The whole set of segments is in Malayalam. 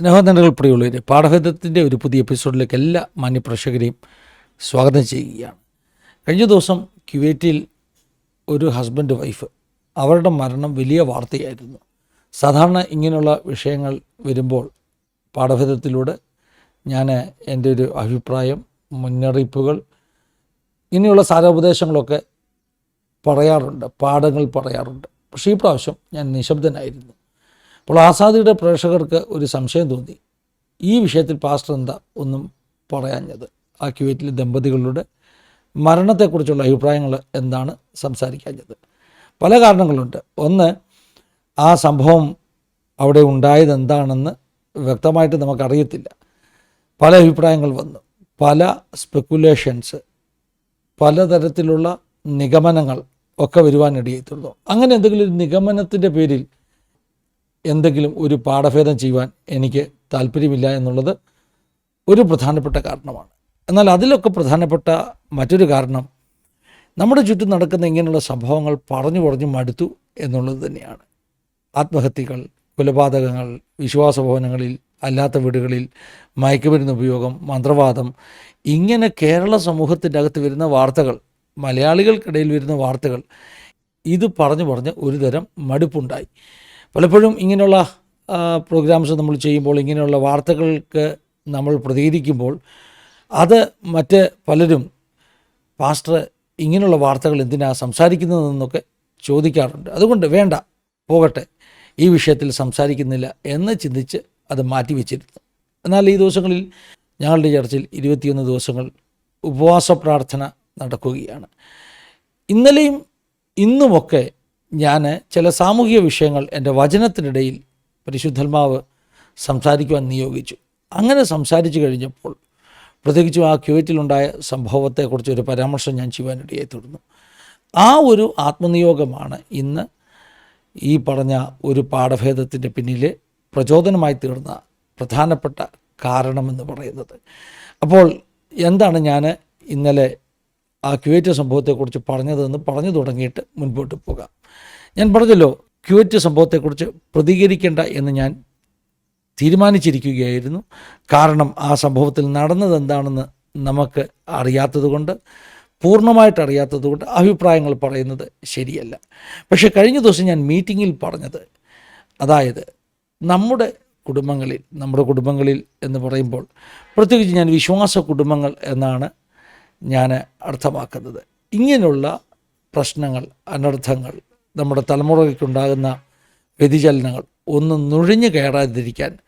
സ്നേഹനന്ദകൾ പ്രിയുള്ളവർ പാഠഭേദത്തിന്റെ ഒരു പുതിയ എപ്പിസോഡിലേക്ക് എല്ലാ മാന്യപ്രേക്ഷകരെയും സ്വാഗതം ചെയ്യുകയാണ്. കഴിഞ്ഞ ദിവസം ക്യുവേറ്റിൽ ഒരു ഹസ്ബൻഡ് വൈഫ് അവരുടെ മരണം വലിയ വാർത്തയായിരുന്നു. സാധാരണ ഇങ്ങനെയുള്ള വിഷയങ്ങൾ വരുമ്പോൾ പാഠഭേദത്തിലൂടെ ഞാൻ എന്റെ ഒരു അഭിപ്രായം മുന്നറിയിപ്പുകൾ ഇങ്ങനെയുള്ള സാരോപദേശങ്ങളൊക്കെ പറയാറുണ്ട് പാഠങ്ങൾ പറയാറുണ്ട്. പക്ഷേ ഈ പ്രാവശ്യം ഞാൻ നിശബ്ദനായിരുന്നു. അപ്പോൾ ആസാദിയുടെ പ്രേക്ഷകർക്ക് ഒരു സംശയം തോന്നി. ഈ വിഷയത്തിൽ പാസ്റ്റർ എന്താ ഒന്നും പറയാഞ്ഞത്? ആ ക്യുവൈറ്റിലെ ദമ്പതികളുടെ മരണത്തെക്കുറിച്ചുള്ള അഭിപ്രായങ്ങൾ എന്താണ് സംസാരിക്കാഞ്ഞത്? പല കാരണങ്ങളുണ്ട്. ഒന്ന് ആ സംഭവം അവിടെ ഉണ്ടായത് എന്താണെന്ന് വ്യക്തമായിട്ട് നമുക്കറിയത്തില്ല. പല അഭിപ്രായങ്ങൾ വന്നു. പല സ്പെക്കുലേഷൻസ് പലതരത്തിലുള്ള നിഗമനങ്ങൾ ഒക്കെ വരുവാനിടയായി അങ്ങനെ എന്തെങ്കിലും ഒരു നിഗമനത്തിന്റെ പേരിൽ എന്തെങ്കിലും ഒരു പാഠഭേദം ചെയ്യുവാൻ എനിക്ക് താല്പര്യമില്ല എന്നുള്ളത് ഒരു പ്രധാനപ്പെട്ട കാരണമാണ്. എന്നാൽ അതിലൊക്കെ പ്രധാനപ്പെട്ട മറ്റൊരു കാരണം നമ്മുടെ ചുറ്റും നടക്കുന്ന ഇങ്ങനെയുള്ള സംഭവങ്ങൾ പറഞ്ഞു പറഞ്ഞു മടുത്തു എന്നുള്ളത് തന്നെയാണ്. ആത്മഹത്യകൾ കൊലപാതകങ്ങൾ വിശ്വാസഭവനങ്ങളിൽ അല്ലാത്ത വീടുകളിൽ മയക്കുമരുന്ന് ഉപയോഗം മന്ത്രവാദം ഇങ്ങനെ കേരള സമൂഹത്തിന്റെ അകത്ത് വരുന്ന വാർത്തകൾ മലയാളികൾക്കിടയിൽ വരുന്ന വാർത്തകൾ ഇത് പറഞ്ഞു പറഞ്ഞ് ഒരുതരം മടുപ്പുണ്ടായി. പലപ്പോഴും ഇങ്ങനെയുള്ള പ്രോഗ്രാംസ് നമ്മൾ ചെയ്യുമ്പോൾ ഇങ്ങനെയുള്ള വാർത്തകൾക്ക് നമ്മൾ പ്രതികരിക്കുമ്പോൾ അത് മറ്റ് പലരും പാസ്റ്റർ ഇങ്ങനെയുള്ള വാർത്തകൾ എന്തിനാണ് സംസാരിക്കുന്നതെന്നൊക്കെ ചോദിക്കാറുണ്ട്. അതുകൊണ്ട് വേണ്ട പോകട്ടെ ഈ വിഷയത്തിൽ സംസാരിക്കുന്നില്ല എന്ന് ചിന്തിച്ച് അത് മാറ്റിവെച്ചിരുന്നു എന്നാൽ ഈ ദിവസങ്ങളിൽ ഞങ്ങളുടെ ചർച്ചിൽ ഇരുപത്തിയൊന്ന് ദിവസങ്ങൾ ഉപവാസ പ്രാർത്ഥന നടക്കുകയാണ്. ഇന്നലെയും ഇന്നുമൊക്കെ ഞാൻ ചില സാമൂഹിക വിഷയങ്ങൾ എന്റെ വചനത്തിനിടയിൽ പരിശുദ്ധൽമാവ് സംസാരിക്കുവാൻ നിയോഗിച്ചു. അങ്ങനെ സംസാരിച്ചു കഴിഞ്ഞപ്പോൾ പ്രത്യേകിച്ചും ആ ക്യൂറ്റിലുണ്ടായ സംഭവത്തെക്കുറിച്ച് ഒരു പരാമർശം ഞാൻ ചെയ്യുവാനിടയായി തീർന്നു ആ ഒരു ആത്മനിയോഗമാണ് ഇന്ന് ഈ പറഞ്ഞ ഒരു പാഠഭേദത്തിന്റെ പിന്നിൽ പ്രചോദനമായി തീർന്ന പ്രധാനപ്പെട്ട കാരണമെന്ന് പറയുന്നത്. അപ്പോൾ എന്താണ് ഞാൻ ഇന്നലെ ആ ക്യുവറ്റ് സംഭവത്തെക്കുറിച്ച് പറഞ്ഞതെന്ന് പറഞ്ഞു തുടങ്ങിയിട്ട് മുൻപോട്ട് പോകാം. ഞാൻ പറഞ്ഞല്ലോ ക്യുവറ്റ് സംഭവത്തെക്കുറിച്ച് പ്രതികരിക്കേണ്ട എന്ന് ഞാൻ തീരുമാനിച്ചിരിക്കുകയായിരുന്നു. കാരണം ആ സംഭവത്തിൽ നടന്നത് എന്താണെന്ന് നമുക്ക് അറിയാത്തതുകൊണ്ട് പൂർണമായിട്ട് അറിയാത്തതുകൊണ്ട് അഭിപ്രായങ്ങൾ പറയുന്നത് ശരിയല്ല. പക്ഷേ കഴിഞ്ഞ ദിവസം ഞാൻ മീറ്റിങ്ങിൽ പറഞ്ഞത് അതായത് നമ്മുടെ കുടുംബങ്ങളിൽ നമ്മുടെ കുടുംബങ്ങളിൽ എന്ന് പറയുമ്പോൾ പ്രത്യേകിച്ച് ഞാൻ വിശ്വാസ കുടുംബങ്ങൾ എന്നാണ് ഞാൻ അർത്ഥമാക്കുന്നത്. ഇങ്ങനെയുള്ള പ്രശ്നങ്ങൾ അനർത്ഥങ്ങൾ നമ്മുടെ തലമുറയ്ക്കുണ്ടാകുന്ന വ്യതിചലനങ്ങൾ ഒന്ന് നുഴഞ്ഞു കയറാതിരിക്കാൻ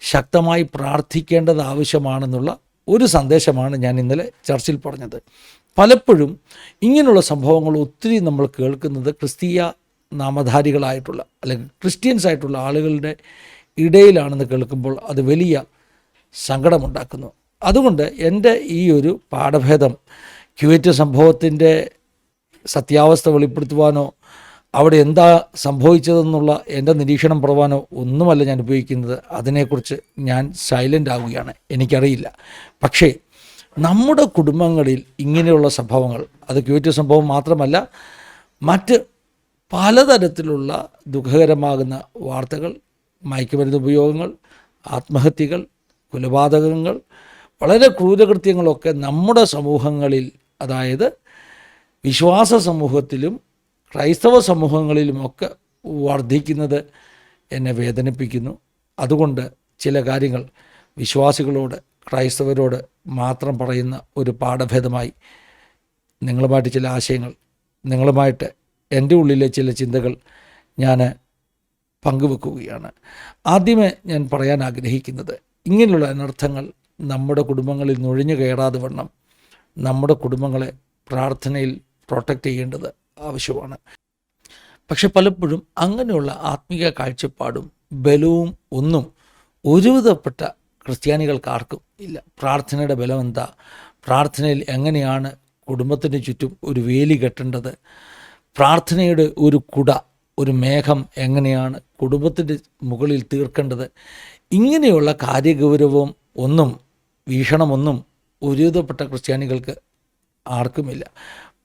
ശക്തമായി പ്രാർത്ഥിക്കേണ്ടത് ആവശ്യമാണെന്നുള്ള ഒരു സന്ദേശമാണ് ഞാൻ ഇന്നലെ ചർച്ചിൽ പറഞ്ഞത്. പലപ്പോഴും ഇങ്ങനെയുള്ള സംഭവങ്ങൾ ഒത്തിരി നമ്മൾ കേൾക്കുന്നത് ക്രിസ്തീയ നാമധാരികളായിട്ടുള്ള അല്ലെങ്കിൽ ക്രിസ്ത്യൻസ് ആയിട്ടുള്ള ആളുകളുടെ ഇടയിലാണെന്ന് കേൾക്കുമ്പോൾ അത് വലിയ സങ്കടമുണ്ടാക്കുന്നു. അതുകൊണ്ട് എന്റെ ഈ ഒരു പാഠഭേദം ക്യുവറ്റ് സംഭവത്തിന്റെ സത്യാവസ്ഥ വെളിപ്പെടുത്തുവാനോ അവിടെ എന്താ സംഭവിച്ചതെന്നുള്ള എന്റെ നിരീക്ഷണം പറവാനോ ഒന്നുമല്ല ഞാൻ ഉപയോഗിക്കുന്നത്. അതിനെക്കുറിച്ച് ഞാൻ സൈലന്റ് ആവുകയാണ്. എനിക്കറിയില്ല. പക്ഷേ നമ്മുടെ കുടുംബങ്ങളിൽ ഇങ്ങനെയുള്ള സംഭവങ്ങൾ അത് ക്യൂറ്റ് സംഭവം മാത്രമല്ല മറ്റ് പലതരത്തിലുള്ള ദുഃഖകരമാകുന്ന വാർത്തകൾ മയക്കുമരുന്ന് ഉപയോഗങ്ങൾ ആത്മഹത്യകൾ കൊലപാതകങ്ങൾ വളരെ ക്രൂരകൃത്യങ്ങളൊക്കെ നമ്മുടെ സമൂഹങ്ങളിൽ അതായത് വിശ്വാസ സമൂഹത്തിലും ക്രൈസ്തവ സമൂഹങ്ങളിലുമൊക്കെ വർദ്ധിക്കുന്നത് എന്നെ വേദനിപ്പിക്കുന്നു. അതുകൊണ്ട് ചില കാര്യങ്ങൾ വിശ്വാസികളോട് ക്രൈസ്തവരോട് മാത്രം പറയുന്ന ഒരു പാഠഭേദമായി നിങ്ങളുമായിട്ട് ചില ആശയങ്ങൾ നിങ്ങളുമായിട്ട് എന്റെ ഉള്ളിലെ ചില ചിന്തകൾ ഞാൻ പങ്കുവെക്കുകയാണ്. ആദ്യമേ ഞാൻ പറയാൻ ആഗ്രഹിക്കുന്നത് ഇങ്ങനെയുള്ള അനർത്ഥങ്ങൾ നമ്മുടെ കുടുംബങ്ങളിൽ നുഴഞ്ഞു കയറാതെ വണ്ണം നമ്മുടെ കുടുംബങ്ങളെ പ്രാർത്ഥനയിൽ പ്രൊട്ടക്റ്റ് ചെയ്യേണ്ടത് ആവശ്യമാണ്. പക്ഷെ പലപ്പോഴും അങ്ങനെയുള്ള ആത്മീയ കാഴ്ചപ്പാടും ബലവും ഒന്നും ഒരുവിധപ്പെട്ട ക്രിസ്ത്യാനികൾക്ക് ആർക്കും ഇല്ല. പ്രാർത്ഥനയുടെ ബലം എന്താ? പ്രാർത്ഥനയിൽ എങ്ങനെയാണ് കുടുംബത്തിന് ചുറ്റും ഒരു വേലി കെട്ടേണ്ടത്? പ്രാർത്ഥനയുടെ ഒരു കുട ഒരു മേഘം എങ്ങനെയാണ് കുടുംബത്തിന്റെ മുകളിൽ തീർക്കേണ്ടത്? ഇങ്ങനെയുള്ള കാര്യഗൗരവം ഒന്നും വീക്ഷണമൊന്നും ഒരുവിധപ്പെട്ട ക്രിസ്ത്യാനികൾക്ക് ആർക്കുമില്ല.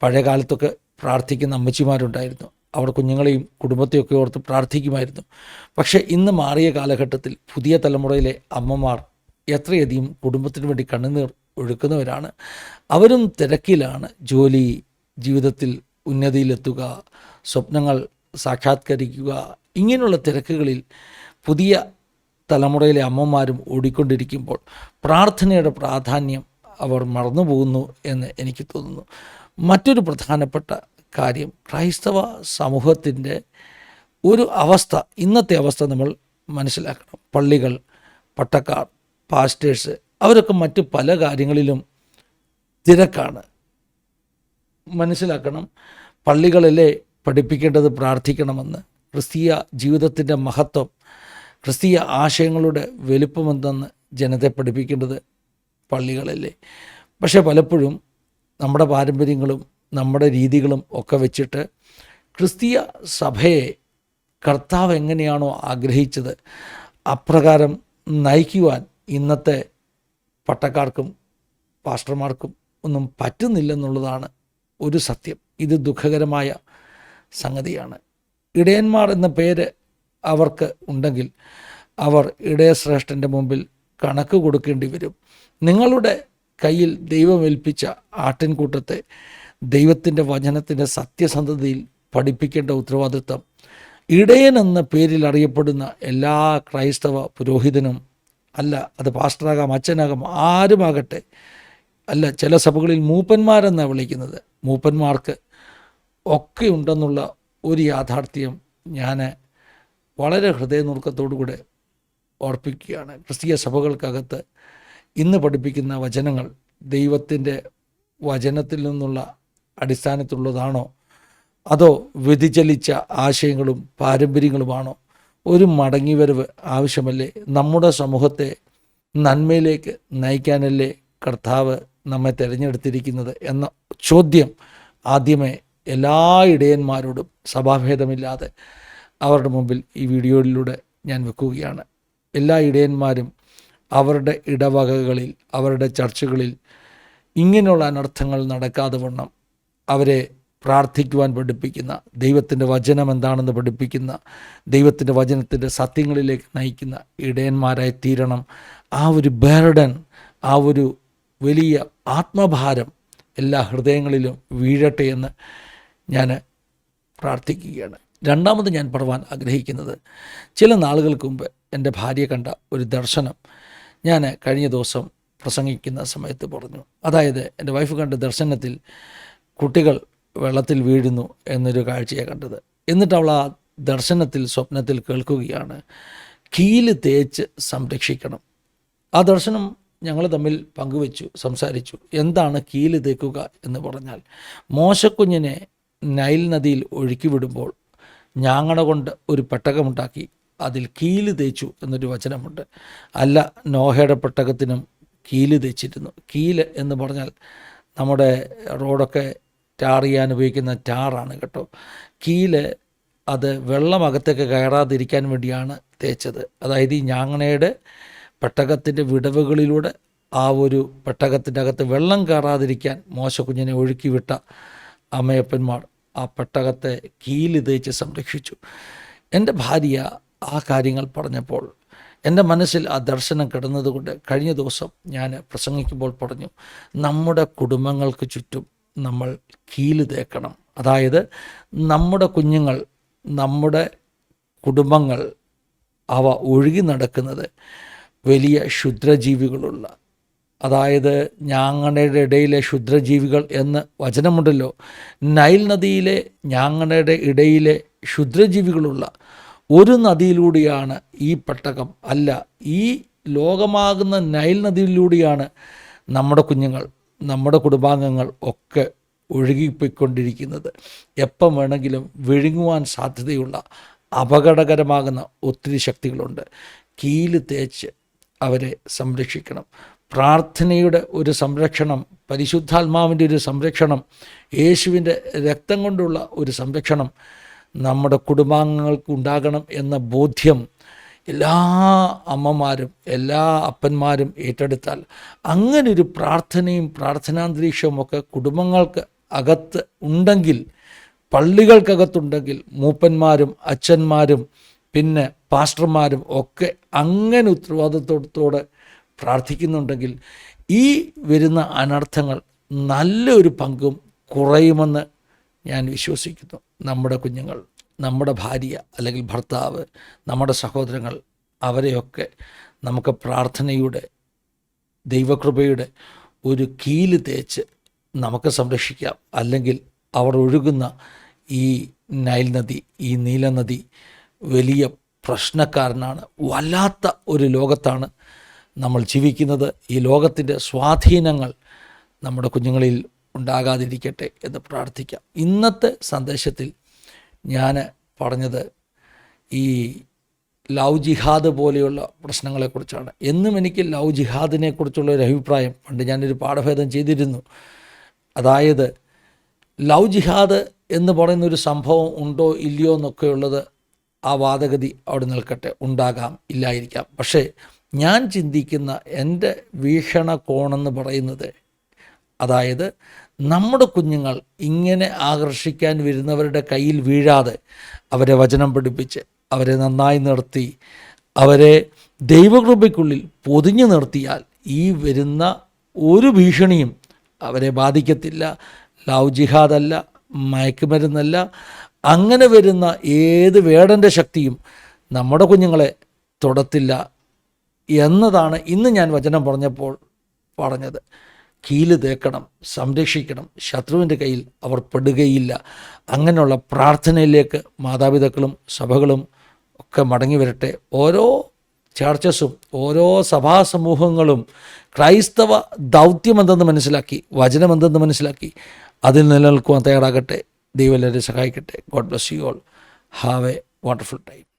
പഴയ കാലത്തൊക്കെ പ്രാർത്ഥിക്കുന്ന അമ്മച്ചിമാരുണ്ടായിരുന്നു. അവർ കുഞ്ഞുങ്ങളെയും കുടുംബത്തെയൊക്കെ ഓർത്ത് പ്രാർത്ഥിക്കുമായിരുന്നു. പക്ഷേ ഇന്ന് മാറിയ കാലഘട്ടത്തിൽ പുതിയ തലമുറയിലെ അമ്മമാർ എത്രയധികം കുടുംബത്തിന് വേണ്ടി കണ്ണുനീർ ഒഴുക്കുന്നവരാണ്. അവരും തിരക്കിലാണ് ജോലി ജീവിതത്തിൽ ഉന്നതിയിലെത്തുക സ്വപ്നങ്ങൾ സാക്ഷാത്കരിക്കുക. ഇങ്ങനെയുള്ള തിരക്കുകളിൽ പുതിയ തലമുറയിലെ അമ്മമാരും ഓടിക്കൊണ്ടിരിക്കുമ്പോൾ പ്രാർത്ഥനയുടെ പ്രാധാന്യം അവർ മറന്നുപോകുന്നു എന്ന് എനിക്ക് തോന്നുന്നു. മറ്റൊരു പ്രധാനപ്പെട്ട കാര്യം ക്രൈസ്തവ സമൂഹത്തിന്റെ ഒരു അവസ്ഥ ഇന്നത്തെ അവസ്ഥ നമ്മൾ മനസ്സിലാക്കണം. പള്ളികൾ പട്ടക്കാർ പാസ്റ്റേഴ്സ് അവരൊക്കെ മറ്റ് പല കാര്യങ്ങളിലും തിരക്കാണ്. മനസ്സിലാക്കണം പള്ളികളിലെ പഠിപ്പിക്കേണ്ടത് പ്രാർത്ഥിക്കണമെന്ന് ക്രിസ്തീയ ജീവിതത്തിന്റെ മഹത്വം ക്രിസ്തീയ ആശയങ്ങളുടെ വലുപ്പമെന്തെന്ന് ജനത്തെ പഠിപ്പിക്കേണ്ടത് പള്ളികളല്ലേ? പക്ഷേ പലപ്പോഴും നമ്മുടെ പാരമ്പര്യങ്ങളും നമ്മുടെ രീതികളും ഒക്കെ വെച്ചിട്ട് ക്രിസ്തീയ സഭയെ കർത്താവ് എങ്ങനെയാണോ ആഗ്രഹിച്ചത് അപ്രകാരം നയിക്കുവാൻ ഇന്നത്തെ പട്ടക്കാർക്കും പാസ്റ്റർമാർക്കും ഒന്നും പറ്റുന്നില്ലെന്നുള്ളതാണ് ഒരു സത്യം. ഇത് ദുഃഖകരമായ സംഗതിയാണ്. ഇടയന്മാർ എന്ന പേര് അവർക്ക് ഉണ്ടെങ്കിൽ അവർ ഇടയശ്രേഷ്ഠന്റെ മുമ്പിൽ കണക്ക് കൊടുക്കേണ്ടി വരും. നിങ്ങളുടെ കയ്യിൽ ദൈവമേൽപ്പിച്ച ആട്ടിൻകൂട്ടത്തെ ദൈവത്തിന്റെ വചനത്തിന്റെ സത്യസന്ധതയിൽ പഠിപ്പിക്കേണ്ട ഉത്തരവാദിത്വം. ഇടയൻ എന്ന പേരിൽ അറിയപ്പെടുന്ന എല്ലാ ക്രൈസ്തവ പുരോഹിതനും അല്ല അത് പാസ്റ്ററാകാം അച്ഛനാകാം ആരുമാകട്ടെ അല്ല ചില സഭകളിൽ മൂപ്പന്മാരെന്നാണ് വിളിക്കുന്നത്. മൂപ്പന്മാർക്ക് ഒക്കെ ഉണ്ടെന്നുള്ള ഒരു യാഥാർത്ഥ്യം ഞാൻ വളരെ ഹൃദയനുറുക്കത്തോടുകൂടെ ഓർപ്പിക്കുകയാണ് ക്രിസ്തീയ സഭകൾക്കകത്ത് ഇന്ന് പഠിപ്പിക്കുന്ന വചനങ്ങൾ ദൈവത്തിന്റെ വചനത്തിൽ നിന്നുള്ള അടിസ്ഥാനത്തിലുള്ളതാണോ? അതോ വ്യതിചലിച്ച ആശയങ്ങളും പാരമ്പര്യങ്ങളുമാണോ? ഒരു മടങ്ങിവരവ് ആവശ്യമല്ലേ? നമ്മുടെ സമൂഹത്തെ നന്മയിലേക്ക് നയിക്കാനല്ലേ കർത്താവ് നമ്മെ തിരഞ്ഞെടുത്തിരിക്കുന്നത് എന്ന ചോദ്യം ആദ്യമേ എല്ലാ ഇടയന്മാരോടും സഭാഭേദമില്ലാതെ അവരുടെ മുമ്പിൽ ഈ വീഡിയോയിലൂടെ ഞാൻ വെക്കുകയാണ്. എല്ലാ ഇടയന്മാരും അവരുടെ ഇടവകകളിൽ അവരുടെ ചർച്ചകളിൽ ഇങ്ങനെയുള്ള അനർത്ഥങ്ങൾ നടക്കാതെ വണ്ണം അവരെ പ്രാർത്ഥിക്കുവാൻ പഠിപ്പിക്കുന്ന ദൈവത്തിന്റെ വചനം എന്താണെന്ന് പഠിപ്പിക്കുന്ന ദൈവത്തിന്റെ വചനത്തിന്റെ സത്യങ്ങളിലേക്ക് നയിക്കുന്ന ഇടയന്മാരായി തീരണം. ആ ഒരു ബേർഡൻ ആ ഒരു വലിയ ആത്മഭാരം എല്ലാ ഹൃദയങ്ങളിലും വീഴട്ടെ എന്ന് ഞാൻ പ്രാർത്ഥിക്കുകയാണ്. രണ്ടാമത് ഞാൻ പറവാൻ ആഗ്രഹിക്കുന്നത്. ചില നാളുകൾക്ക് മുമ്പ് എന്റെ ഭാര്യ കണ്ട ഒരു ദർശനം ഞാൻ കഴിഞ്ഞ ദിവസം പ്രസംഗിക്കുന്ന സമയത്ത് പറഞ്ഞു. അതായത് എന്റെ വൈഫ് കണ്ട ദർശനത്തിൽ കുട്ടികൾ വെള്ളത്തിൽ വീഴുന്നു എന്നൊരു കാഴ്ചയെ കണ്ടത്. എന്നിട്ട് അവൾ ആ ദർശനത്തിൽ സ്വപ്നത്തിൽ കേൾക്കുകയാണ്. കീൽ തേച്ച് സംരക്ഷിക്കണം. ആ ദർശനം ഞങ്ങൾ തമ്മിൽ പങ്കുവച്ചു സംസാരിച്ചു. എന്താണ് കീൽ തേക്കുക എന്ന് പറഞ്ഞാൽ മോശക്കുഞ്ഞിനെ നൈൽ നദിയിൽ ഒഴുക്കി വിടുമ്പോൾ ഞാങ്ങണ കൊണ്ട് ഒരു പെട്ടകമുണ്ടാക്കി. അതിൽ കീൽ തേച്ചു എന്നൊരു വചനമുണ്ട്. അല്ല നോഹയുടെ പെട്ടകത്തിനും കീൽ തേച്ചിരുന്നു. കീൽ എന്ന് പറഞ്ഞാൽ നമ്മുടെ റോഡൊക്കെ ടാർ ചെയ്യാൻ ഉപയോഗിക്കുന്ന ടാറാണ് കേട്ടോ. കീൽ അത് വെള്ളം അകത്തേക്ക് കയറാതിരിക്കാൻ വേണ്ടിയാണ് തേച്ചത്. അതായത് ഈ ഞാങ്ങണയുടെ പെട്ടകത്തിന്റെ വിടവുകളിലൂടെ ആ ഒരു പെട്ടകത്തിന്റെ അകത്ത് വെള്ളം കയറാതിരിക്കാൻ മോശക്കുഞ്ഞിനെ ഒഴുക്കിവിട്ട അമ്മയപ്പന്മാർ ആ പെട്ടകത്തെ കീൽ തേച്ച് സംരക്ഷിച്ചു. എന്റെ ഭാര്യ ആ കാര്യങ്ങൾ പറഞ്ഞപ്പോൾ എന്റെ മനസ്സിൽ ആ ദർശനം കിടന്നതുകൊണ്ട് കഴിഞ്ഞ ദിവസം ഞാൻ പ്രസംഗിക്കുമ്പോൾ പറഞ്ഞു നമ്മുടെ കുടുംബങ്ങൾക്ക് ചുറ്റും നമ്മൾ കീൽ തേക്കണം അതായത് നമ്മുടെ കുഞ്ഞുങ്ങൾ നമ്മുടെ കുടുംബങ്ങൾ അവ ഒഴുകി നടക്കുന്നത് വലിയ ക്ഷുദ്രജീവികളുള്ള അതായത് ഞാങ്ങണയുടെ ഇടയിലെ ക്ഷുദ്രജീവികൾ എന്ന് വചനമുണ്ടല്ലോ. നൈൽ നദിയിലെ ഞാങ്ങണയുടെ ഇടയിലെ ക്ഷുദ്രജീവികളുള്ള ഒരു നദിയിലൂടെയാണ് ഈ പെട്ടകം. അല്ല ഈ ലോകമാകുന്ന നൈൽ നദിയിലൂടെയാണ് നമ്മുടെ കുഞ്ഞുങ്ങൾ നമ്മുടെ കുടുംബാംഗങ്ങൾ ഒക്കെ ഒഴുകിപ്പോയിക്കൊണ്ടിരിക്കുന്നത്. എപ്പം വേണമെങ്കിലും വിഴുങ്ങുവാൻ സാധ്യതയുള്ള അപകടകരമാകുന്ന ഒത്തിരി ശക്തികളുണ്ട്. കീൽ തേച്ച് അവരെ സംരക്ഷിക്കണം. പ്രാർത്ഥനയുടെ ഒരു സംരക്ഷണം പരിശുദ്ധാത്മാവിന്റെ ഒരു സംരക്ഷണം യേശുവിന്റെ രക്തം കൊണ്ടുള്ള ഒരു സംരക്ഷണം നമ്മുടെ കുടുംബാംഗങ്ങൾക്ക് ഉണ്ടാകണം എന്ന ബോധ്യം എല്ലാ അമ്മമാരും എല്ലാ അപ്പന്മാരും ഏറ്റെടുത്താൽ അങ്ങനെ ഒരു പ്രാർത്ഥനയും പ്രാർത്ഥനാന്തരീക്ഷവും ഒക്കെ കുടുംബങ്ങൾക്ക് അകത്ത് ഉണ്ടെങ്കിൽ പള്ളികൾക്കകത്തുണ്ടെങ്കിൽ മൂപ്പന്മാരും അച്ഛന്മാരും പിന്നെ പാസ്റ്റർമാരും ഒക്കെ അങ്ങനെ ഉത്തരവാദിത്വത്തോടെ പ്രാർത്ഥിക്കുന്നുണ്ടെങ്കിൽ ഈ വരുന്ന അനർത്ഥങ്ങൾ നല്ലൊരു പങ്കും കുറയുമെന്ന് ഞാൻ വിശ്വസിക്കുന്നു. നമ്മുടെ കുഞ്ഞുങ്ങൾ നമ്മുടെ ഭാര്യ അല്ലെങ്കിൽ ഭർത്താവ് നമ്മുടെ സഹോദരങ്ങൾ അവരെയൊക്കെ നമുക്ക് പ്രാർത്ഥനയുടെ ദൈവകൃപയുടെ ഒരു കീൽ തേച്ച് നമുക്ക് സംരക്ഷിക്കാം. അല്ലെങ്കിൽ അവർ ഒഴുകുന്ന ഈ നൈൽ നദി ഈ നീലനദി വലിയ പ്രശ്നക്കാരനാണ്. വല്ലാത്ത ഒരു ലോകത്താണ് നമ്മൾ ജീവിക്കുന്നത് ഈ ലോകത്തിന്റെ സ്വാധീനങ്ങൾ നമ്മുടെ കുഞ്ഞുങ്ങളിൽ ഉണ്ടാകാതിരിക്കട്ടെ എന്ന് പ്രാർത്ഥിക്കാം. ഇന്നത്തെ സന്ദേശത്തിൽ ഞാൻ പറഞ്ഞത് ഈ ലവ് ജിഹാദ് പോലെയുള്ള പ്രശ്നങ്ങളെക്കുറിച്ചാണ്. എന്നും എനിക്ക് ലവ് ജിഹാദിനെ കുറിച്ചുള്ള ഒരു അഭിപ്രായം പണ്ട് ഞാനൊരു പാഠഭേദം ചെയ്തിരുന്നു. അതായത് ലവ് ജിഹാദ് എന്ന് പറയുന്ന ഒരു സംഭവം ഉണ്ടോ ഇല്ലയോ എന്നൊക്കെയുള്ളത് ആ വാദഗതി അവിടെ നിൽക്കട്ടെ. ഉണ്ടാകാം ഇല്ലായിരിക്കാം. പക്ഷേ ഞാൻ ചിന്തിക്കുന്ന എന്റെ വീക്ഷണകോണെന്ന് പറയുന്നത് അതായത് നമ്മുടെ കുഞ്ഞുങ്ങൾ ഇങ്ങനെ ആകർഷിക്കാൻ വരുന്നവരുടെ കയ്യിൽ വീഴാതെ അവരെ വചനം പഠിപ്പിച്ച് അവരെ നന്നായി നിർത്തി അവരെ ദൈവകൃപയ്ക്കുള്ളിൽ പൊതിഞ്ഞു നിർത്തിയാൽ ഈ വരുന്ന ഒരു ഭീഷണിയും അവരെ ബാധിക്കത്തില്ല. ലവ് ജിഹാദല്ല മയക്കുമരുന്നല്ല അങ്ങനെ വരുന്ന ഏത് വേടന്റെ ശക്തിയും നമ്മുടെ കുഞ്ഞുങ്ങളെ തൊടത്തില്ല. എന്നതാണ് ഇന്ന് ഞാൻ വചനം പറഞ്ഞപ്പോൾ പറഞ്ഞത്. കീൽ തേക്കണം സംരക്ഷിക്കണം ശത്രുവിന്റെ കയ്യിൽ അവർ പെടുകയില്ല. അങ്ങനെയുള്ള പ്രാർത്ഥനയിലേക്ക് മാതാപിതാക്കളും സഭകളും ഒക്കെ മടങ്ങി വരട്ടെ. ഓരോ ചർച്ചസും ഓരോ സഭാ സമൂഹങ്ങളും ക്രൈസ്തവ ദൗത്യമെന്തെന്ന് മനസ്സിലാക്കി വചനം എന്തെന്ന് മനസ്സിലാക്കി അതിൽ നിലനിൽക്കുവാൻ തയ്യാറാകട്ടെ. ദൈവം എല്ലാവരെയും സഹായിക്കട്ടെ. God bless you all have a wonderful time